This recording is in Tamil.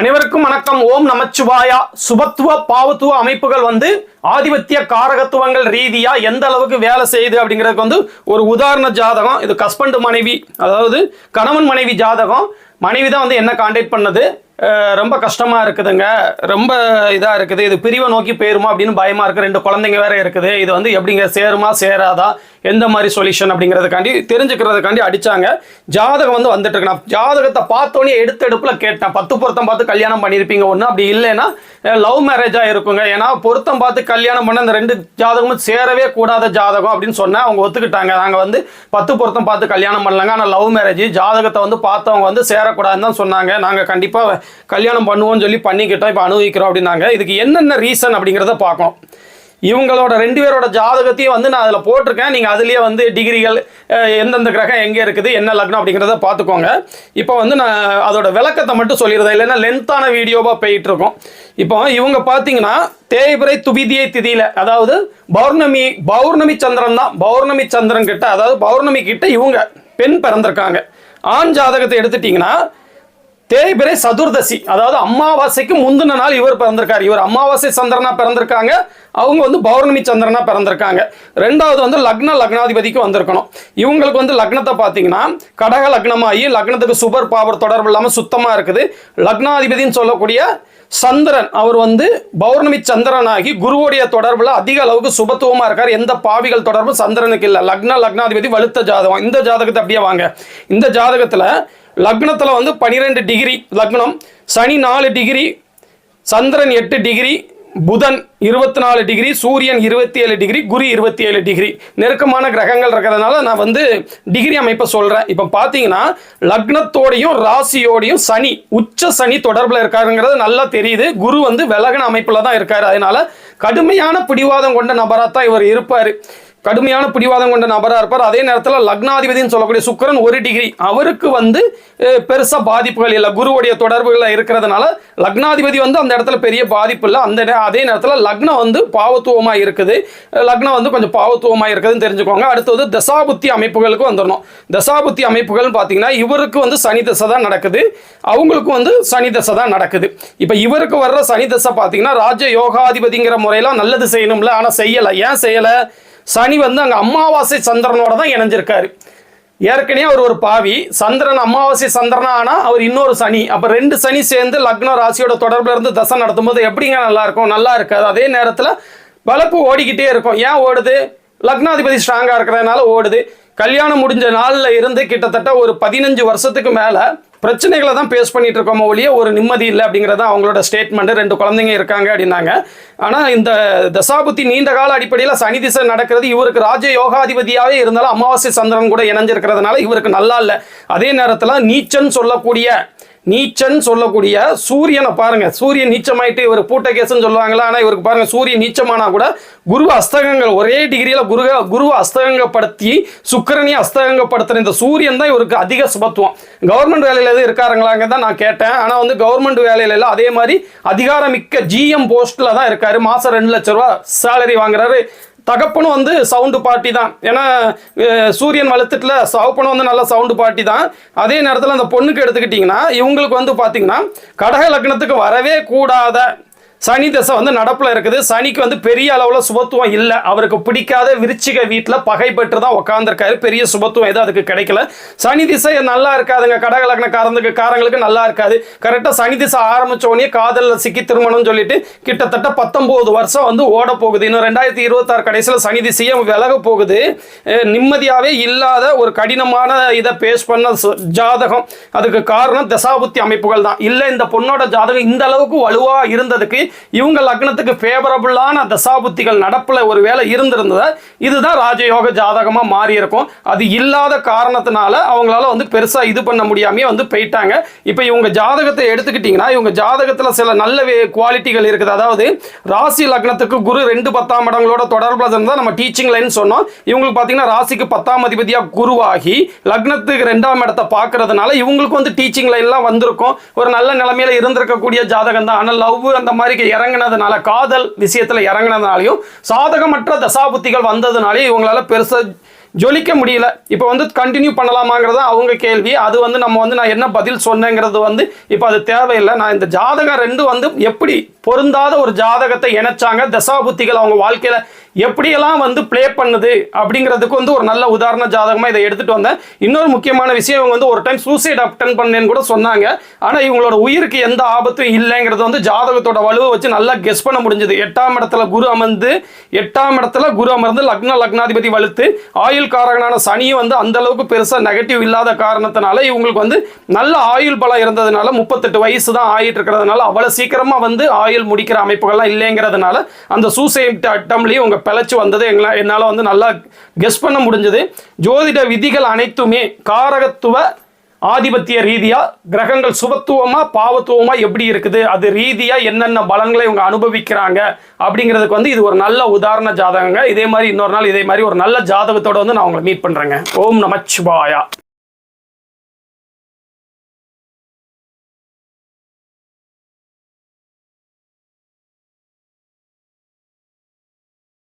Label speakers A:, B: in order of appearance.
A: அனைவருக்கும் வணக்கம். ஓம் நமச்சிவாயா. சுபத்துவ பாவத்துவ அமைப்புகள் வந்து ஆதிபத்திய காரகத்துவங்கள் ரீதியா எந்த அளவுக்கு வேலை செய்யுது அப்படிங்கிறதுக்கு வந்து ஒரு உதாரண ஜாதகம். இது கஸ்பண்ட் மனைவி அதாவது கணவன் மனைவி ஜாதகம். மனைவி தான் வந்து என்ன காண்டாக்ட் பண்ணது? ரொம்ப கஷ்டமா இருக்குதுங்க. ரொம்ப இதா இருக்குது. இது பிரிவை நோக்கி போயிருமா அப்படின்னு பயமா இருக்கு. ரெண்டு குழந்தைங்க வேற இருக்குது. இது வந்து எப்படிங்க? சேருமா? சேராதா? எந்த மாதிரி சொல்யூஷன் அப்படிங்கிறதுக்காண்டி தெரிஞ்சுக்கிறதுக்காண்டி அடிச்சாங்க. ஜாதகம் வந்து வந்துட்டு இருக்கு. நான் ஜாதகத்தை பார்த்தோன்னே எடுத்த கேட்டேன். பத்து பொருத்தம் பார்த்து கல்யாணம் பண்ணியிருப்பீங்க. ஒன்று அப்படி இல்லைன்னா லவ் மேரேஜாக இருக்குங்க. ஏன்னா பொருத்தம் பார்த்து கல்யாணம் பண்ண அந்த ரெண்டு ஜாதகமும் சேரவே கூடாத ஜாதகம் அப்படின்னு சொன்னேன் அவங்க ஒத்துக்கிட்டாங்க. நாங்கள் வந்து பத்து பொருத்தம் பார்த்து கல்யாணம் பண்ணலாங்க. ஆனால் லவ் மேரேஜ் ஜாதகத்தை வந்து பார்த்தவங்க வந்து சேரக்கூடாதுன்னு தான் சொன்னாங்க. நாங்கள் கண்டிப்பாக கல்யாணம் பண்ணுவோம்னு சொல்லி பண்ணிக்கிட்டோம். இப்போ அனுபவிக்கிறோம் அப்படின்னாங்க. இதுக்கு என்னென்ன ரீசன் அப்படிங்கிறத பார்க்கணும். இவங்களோட ரெண்டு பேரோட ஜாதகத்தையும் வந்து நான் அதில் போட்டிருக்கேன். நீங்கள் அதுலேயே வந்து டிகிரிகள் எந்தெந்த கிரகம் எங்கே இருக்குது என்ன லக்னம் அப்படிங்கிறத பார்த்துக்கோங்க. இப்போ வந்து நான் அதோட விளக்கத்தை மட்டும் சொல்லிடுறேன். இல்லைன்னா லென்த்தான வீடியோவாக போயிட்டு இருக்கோம் இப்போ இவங்க பார்த்தீங்கன்னா தேய்பிரை துபிதியை திதியில் அதாவது பௌர்ணமி பௌர்ணமி சந்திரன் தான். பௌர்ணமி சந்திரன் கிட்ட அதாவது பௌர்ணமி கிட்ட இவங்க பெண் பிறந்திருக்காங்க. ஆண் ஜாதகத்தை எடுத்துட்டிங்கன்னா தேய்பிரை சதுர்தசி. அதாவது அமாவாசைக்கு முந்தின நாள் இவர் பிறந்திருக்காரு. இவர் அமாவாசை சந்திரனா பிறந்திருக்காங்க. அவங்க வந்து பௌர்ணமி சந்திரனா பிறந்திருக்காங்க. ரெண்டாவது வந்து லக்ன லக்னாதிபதிக்கு வந்திருக்கணும். இவங்களுக்கு வந்து லக்னத்தை பார்த்தீங்கன்னா கடக லக்னமாகி லக்னத்துக்கு சுபர் பாவர் தொடர்பு இல்லாமல் சுத்தமாக இருக்குது. லக்னாதிபதின்னு சொல்லக்கூடிய சந்திரன் அவர் வந்து பௌர்ணமி சந்திரனாகி குருவுடைய தொடர்பில் அதிக அளவுக்கு சுபத்துவமாக இருக்கார். எந்த பாவிகள் தொடர்பும் சந்திரனுக்கு இல்லை. லக்ன லக்னாதிபதி வலுத்த ஜாதகம். இந்த ஜாதகத்தை அப்படியே வாங்க. இந்த ஜாதகத்தில் லக்னத்தில் வந்து பனிரெண்டு டிகிரி லக்னம் சனி நாலு டிகிரி சந்திரன் எட்டு டிகிரி புதன் இருபத்தி நாலு டிகிரி சூரியன் இருபத்தி ஏழு டிகிரி குரு இருபத்தி ஏழு டிகிரி. நெருக்கமான கிரகங்கள் இருக்கிறதுனால நான் வந்து டிகிரி அமைப்பை சொல்கிறேன் இப்போ பார்த்தீங்கன்னா லக்னத்தோடையும் ராசியோடையும் சனி உச்ச சனி தொடர்பில் இருக்காருங்கிறது நல்லா தெரியுது. குரு வந்து விலகின அமைப்பில் தான் இருக்கார். அதனால கடுமையான பிடிவாதம் கொண்ட நபராக தான் இவர் இருப்பார். கடுமையான பிடிவாதம் கொண்ட நபராக இருப்பார். அதே நேரத்தில் லக்னாதிபதினு சொல்லக்கூடிய சுக்கரன் ஒரு டிகிரி அவருக்கு வந்து பெருசாக பாதிப்புகள் இல்லை. குருவுடைய தொடர்புகள் இருக்கிறதுனால லக்னாதிபதி வந்து அந்த இடத்துல பெரிய பாதிப்பு இல்லை. அந்த அதே நேரத்தில் லக்னம் வந்து பாவத்துவமாக இருக்குது. லக்னம் வந்து கொஞ்சம் பாவத்துவமாக இருக்குதுன்னு தெரிஞ்சுக்கோங்க. அடுத்தது தசாபுத்தி அமைப்புகளுக்கு வந்துடணும் தசாபுத்தி அமைப்புகள்னு பார்த்தீங்கன்னா இவருக்கு வந்து சனி தசை தான் நடக்குது. அவங்களுக்கும் வந்து சனி தசை தான் நடக்குது. இப்போ இவருக்கு வர்ற சனி தசை பார்த்தீங்கன்னா ராஜ யோகாதிபதிங்கிற முறையில் நல்லது செய்யணும்ல. ஆனால் செய்யலை. ஏன் செய்யலை? சனி வந்து அங்கே அமாவாசை சந்திரனோட தான் இணைஞ்சிருக்காரு. ஏற்கனவே அவர் ஒரு பாவி. சந்திரன் அமாவாசை சந்திரனா ஆனால் அவர் இன்னொரு சனி. அப்போ ரெண்டு சனி சேர்ந்து லக்ன ராசியோட தொடர்பில் இருந்து தசை நடத்தும்போது எப்படிங்க நல்லா இருக்கும்? நல்லா இருக்காது. அதே நேரத்தில் வளர்ப்பு ஓடிக்கிட்டே இருக்கும். ஏன் ஓடுது? லக்னாதிபதி ஸ்ட்ராங்காக இருக்கிறதுனால ஓடுது. கல்யாணம் முடிஞ்ச நாளில் இருந்து கிட்டத்தட்ட ஒரு பதினஞ்சு வருஷத்துக்கு மேலே பிரச்சனைகளை தான் பேஸ் பண்ணிட்டு இருக்கோமோ ஒழிய ஒரு நிம்மதி இல்லை அப்படிங்கிறது அவங்களோட ஸ்டேட்மெண்ட் ரெண்டு குழந்தைங்க இருக்காங்க அப்படின்னாங்க. ஆனால் இந்த தசாபுத்தி நீண்ட கால அடிப்படையில் சனி திசை நடக்கிறது இவருக்கு ராஜ யோகாதிபதியாகவே இருந்தாலும் அமாவாசை சந்திரன் கூட இணைஞ்சிருக்கிறதுனால இவருக்கு நல்லா இல்லை. அதே நேரத்தில் நீச்சன் சொல்லக்கூடிய நீச்சன் சொல்லக்கூடிய சூரியனை பாருங்க. சூரியன் நீச்சமாயிட்டு இவர் பூட்டகேசன் சொல்லுவாங்களா ஆனால் இவருக்கு பாருங்க சூரியன் நீச்சமானா கூட குரு அஸ்தகங்கள் ஒரே டிகிரியில் குரு குருவை அஸ்தகங்கப்படுத்தி சுக்கிரனையும் அஸ்தகங்கப்படுத்துற இந்த சூரியன் தான் இவருக்கு அதிக சுபத்துவம். கவர்மெண்ட் வேலையில் எதுவும் இருக்காருங்களாங்க தான் நான் கேட்டேன். ஆனால் வந்து கவர்மெண்ட் வேலையில எல்லாம் அதே மாதிரி அதிகாரமிக்க ஜிஎம் போஸ்ட்டில் தான் இருக்காரு. மாதம் ரெண்டு லட்ச ரூபா சேலரி வாங்குறாரு. தகப்பனும் வந்து சவுண்டு பார்ட்டி தான். ஏன்னா சூரியன் வளர்த்துட்டுல சகப்பனும் வந்து நல்ல சவுண்டு பார்ட்டி தான். அதே நேரத்தில் அந்த பொண்ணுக்கு எடுத்துக்கிட்டிங்கன்னா இவங்களுக்கு வந்து பார்த்திங்கன்னா கடக லக்னத்துக்கு வரவே கூடாத சனி தசை வந்து நடப்பில் இருக்குது. சனிக்கு வந்து பெரிய அளவில் சுபத்துவம் இல்லை. அவருக்கு பிடிக்காத விருச்சிக வீட்டில் பகை பெற்று தான் உட்காந்துருக்காரு பெரிய சுபத்துவம் எதுவும் அதுக்கு கிடைக்கல. சனி திசை நல்லா இருக்காதுங்க. கடகலக்னக்காரங்களுக்கு காரங்களுக்கு நல்லா இருக்காது. கரெக்டாக சனி திசை ஆரம்பித்தோடனே காதலில் சிக்கி திருமணம்னு சொல்லிட்டு கிட்டத்தட்ட பத்தொம்போது வருஷம் வந்து ஓட போகுது. இன்னும் ரெண்டாயிரத்தி இருபத்தாறு கடைசியில் சனி திசையும் விலக போகுது. நிம்மதியாகவே இல்லாத ஒரு கடினமான இதை பேஸ் பண்ண ஜாதகம். அதுக்கு காரணம் தசாபுத்தி அமைப்புகள் தான். இல்லை இந்த பொண்ணோட ஜாதகம் இந்த அளவுக்கு வலுவாக இருந்ததுக்கு இவங்க லக்னத்துக்கு ஃபேவரபுளான தசாபுத்திகள் நடப்பில் ஒரு வேலை இருந்திருந்தது இதுதான் ராஜயோக ஜாதகமாக மாறி இருக்கும் அது இல்லாத காரணத்தினால அவங்களால வந்து பெருசாக இது பண்ண முடியாமே வந்து போயிட்டாங்க. இப்போ இவங்க ஜாதகத்தை எடுத்துக்கிட்டிங்கன்னா இவங்க ஜாதகத்தில் சில நல்ல குவாலிட்டிகள் இருக்குது. அதாவது ராசி லக்னத்துக்கு குரு ரெண்டு பத்தாம் இடங்களோட தொடர்பில் இருந்தால் நம்ம டீச்சிங் லைன் சொன்னோம். இவங்களுக்கு பார்த்தீங்கன்னா ராசிக்கு பத்தாம் அதிபதியாக குருவாகி லக்னத்துக்கு ரெண்டாம் இடத்தை பார்க்கறதுனால இவங்களுக்கு வந்து டீச்சிங் லைன்லாம் வந்திருக்கும். ஒரு நல்ல நிலைமையில இருந்திருக்கக்கூடிய ஜாதகம் தான் ஆனால் லவ் அந்த மாதிரி இறங்குனதுனால காதல் விஷயத்தில் இறங்கினதுனாலையும் சாதகமற்ற தசாபுத்திகள் வந்ததுனாலே இவங்களால பெருசாக ஜொலிக்க முடியல. இப்போ வந்து கண்டினியூ பண்ணலாமாங்கிறது அவங்க கேள்வி. அது வந்து நம்ம வந்து நான் என்ன பதில் சொன்னேங்கிறது வந்து இப்போ அது தேவையில்லை. நான் இந்த ஜாதகம் ரெண்டு வந்து எப்படி பொருந்தாத ஒரு ஜாதகத்தை இணைச்சாங்க தசாபுத்திகள் அவங்க வாழ்க்கையில எப்படியெல்லாம் வந்து ப்ளே பண்ணுது அப்படிங்கிறதுக்கு வந்து ஒரு நல்ல உதாரண ஜாதகமாக இதை எடுத்துகிட்டு வந்தேன். இன்னொரு முக்கியமான விஷயம் இவங்க வந்து ஒரு டைம் சூசைட் அட்டன் பண்ணேன்னு கூட சொன்னாங்க. ஆனால் இவங்களோட உயிருக்கு எந்த ஆபத்தும் இல்லைங்கிறது வந்து ஜாதகத்தோட வலுவை வச்சு நல்லா கெஸ் பண்ண முடிஞ்சது. எட்டாம் இடத்துல குரு அமர்ந்து எட்டாம் இடத்துல குரு அமர்ந்து லக்ன லக்னாதிபதி வலுத்து ஆயுள் காரகனான சனியும் வந்து அந்த அளவுக்கு பெருசாக நெகட்டிவ் இல்லாத காரணத்தினால இவங்களுக்கு வந்து நல்ல ஆயுள் பலம் இருந்ததுனால முப்பத்தெட்டு வயசு தான் ஆயிட்டு இருக்கிறதுனால அவ்வளோ சீக்கிரமாக வந்து ஆயுள் முடிக்கிற அமைப்புகள்லாம் இல்லைங்கிறதுனால அந்த சூசைட் அட்டம்லேயும் உங்க பிழைச்சி வந்தது. எங்களை என்னால் வந்து நல்லா கெஸ் பண்ண முடிஞ்சது. ஜோதிட விதிகள் அனைத்துமே காரகத்துவ ஆதிபத்திய ரீதியாக கிரகங்கள் சுபத்துவமாக பாவத்துவமாக எப்படி இருக்குது அது ரீதியாக என்னென்ன பலன்களை இவங்க அனுபவிக்கிறாங்க அப்படிங்கிறதுக்கு வந்து இது ஒரு நல்ல உதாரண ஜாதகங்க. இதே மாதிரி இன்னொரு நாள் இதே மாதிரி ஒரு நல்ல ஜாதகத்தோடு வந்து நான் உங்களை மீட் பண்ணுறேங்க ஓம் நமச்சிவாயா.